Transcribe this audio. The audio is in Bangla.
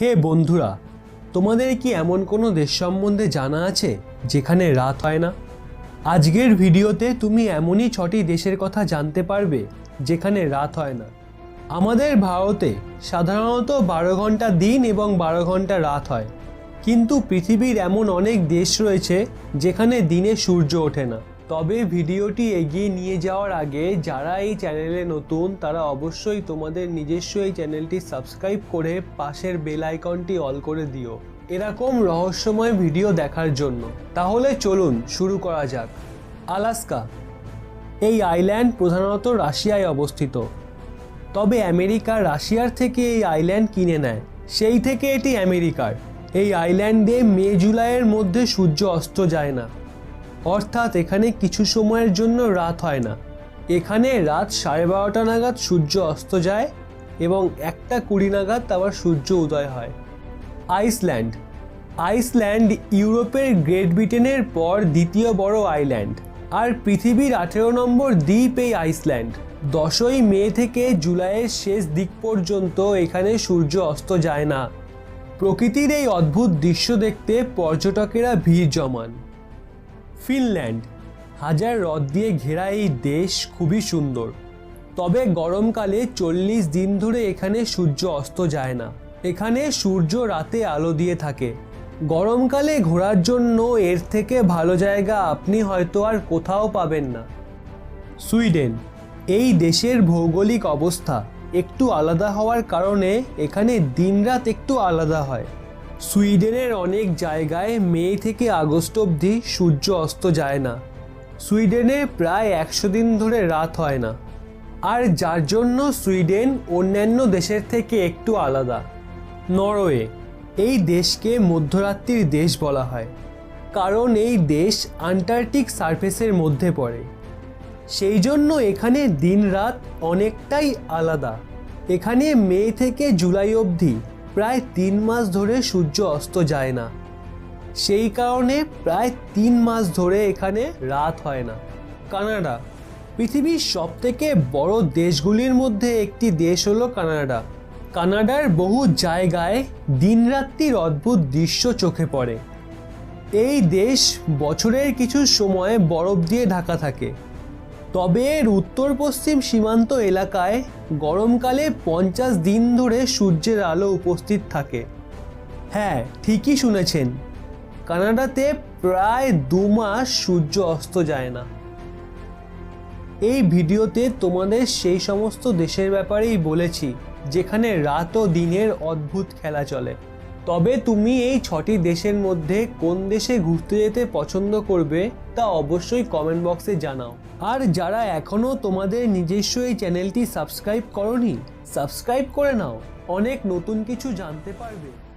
হে বন্ধুরা, তোমাদের কি এমন কোনো দেশ সম্বন্ধে জানা আছে যেখানে রাত হয় না? আজকের ভিডিওতে তুমি এমনই ছটি দেশের কথা জানতে পারবে যেখানে রাত হয় না। আমাদের ভারতে সাধারণত বারো ঘণ্টা দিন এবং বারো ঘণ্টা রাত হয়। কিন্তু পৃথিবীর এমন অনেক দেশ রয়েছে যেখানে দিনে সূর্য ওঠে না। তবে ভিডিওটি এগিয়ে নিয়ে যাওয়ার আগে যারা এই চ্যানেলে নতুন, তারা অবশ্যই তোমাদের নিজস্ব এই চ্যানেলটি সাবস্ক্রাইব করে পাশের বেল আইকনটি অল করে দিও। এরকম রহস্যময় ভিডিও দেখার জন্য। তাহলে চলুন শুরু করা যাক। আলাস্কা, এই আইল্যান্ড প্রধানত রাশিয়ায় অবস্থিত। তবে আমেরিকা রাশিয়ার থেকে এই আইল্যান্ড কিনে নেয়। সেই থেকে এটি আমেরিকার। এই আইল্যান্ডে মে জুলাইয়ের মধ্যে সূর্য অস্ত যায় না। অর্থাৎ এখানে কিছু সময়ের জন্য রাত হয় না। এখানে রাত সাড়ে বারোটা নাগাদ সূর্য অস্ত যায় এবং একটা কুড়ি নাগাদ আবার সূর্য উদয় হয়। আইসল্যান্ড। আইসল্যান্ড ইউরোপের গ্রেট ব্রিটেনের পর দ্বিতীয় বড় আইল্যান্ড। আর পৃথিবীর আঠেরো নম্বর দ্বীপ এই আইসল্যান্ড। দশই মে থেকে জুলাইয়ের শেষ দিক পর্যন্ত এখানে সূর্য অস্ত যায় না। প্রকৃতির এই অদ্ভুত দৃশ্য দেখতে পর্যটকেরা ভিড় জমান। ফিনল্যান্ড। হাজার হ্রদ দিয়ে ঘেরা এই দেশ খুবই সুন্দর। তবে গরমকালে চল্লিশ দিন ধরে এখানে সূর্য অস্ত যায় না। এখানে সূর্য রাতে আলো দিয়ে থাকে। গরমকালে ঘোরার জন্য এর থেকে ভালো জায়গা আপনি হয়তো আর কোথাও পাবেন না। সুইডেন। এই দেশের ভৌগোলিক অবস্থা একটু আলাদা হওয়ার কারণে এখানে দিনরাত একটু আলাদা হয়। সুইডেনের অনেক জায়গায় মে থেকে আগস্ট অবধি সূর্য অস্ত যায় না। সুইডেনে প্রায় একশো দিন ধরে রাত হয় না। আর যার জন্য সুইডেন অন্যান্য দেশের থেকে একটু আলাদা, নরওয়ে। এই দেশকে মধ্যরাত্রির দেশ বলা হয়, কারণ এই দেশ আন্টার্কটিক সার্ফেসের মধ্যে পড়ে। সেই জন্য এখানে দিন রাত অনেকটাই আলাদা। এখানে মে থেকে জুলাই অবধি প্রায় তিন মাস ধরে সূর্য অস্ত যায় না। সেই কারণে প্রায় তিন মাস ধরে এখানে রাত হয় না। কানাডা, পৃথিবীর সবথেকে বড় দেশগুলির মধ্যে একটি দেশ হলো কানাডা। কানাডার বহু জায়গায় দিনরাত্রির অদ্ভুত দৃশ্য চোখে পড়ে। এই দেশ বছরের কিছু সময় বরফ দিয়ে ঢাকা থাকে। তবে এর উত্তর পশ্চিম সীমান্ত এলাকায় গরমকালে পঞ্চাশ দিন ধরে সূর্যের আলো উপস্থিত থাকে। হ্যাঁ ঠিকই শুনেছেন। কানাডাতে প্রায় দু মাস সূর্য অস্ত যায় না। এই ভিডিওতে তোমাদের সেই সমস্ত দেশের ব্যাপারেই বলেছি, যেখানে রাত ও দিনের অদ্ভুত খেলা চলে। তবে তুমি এই ছটি দেশের মধ্যে কোন দেশে ঘুরতে যেতে পছন্দ করবে তা অবশ্যই কমেন্ট বক্সে জানাও। আর যারা এখনও তোমাদের নিজস্ব এই চ্যানেলটি সাবস্ক্রাইব করনি সাবস্ক্রাইব করে নাও। অনেক নতুন কিছু জানতে পারবে।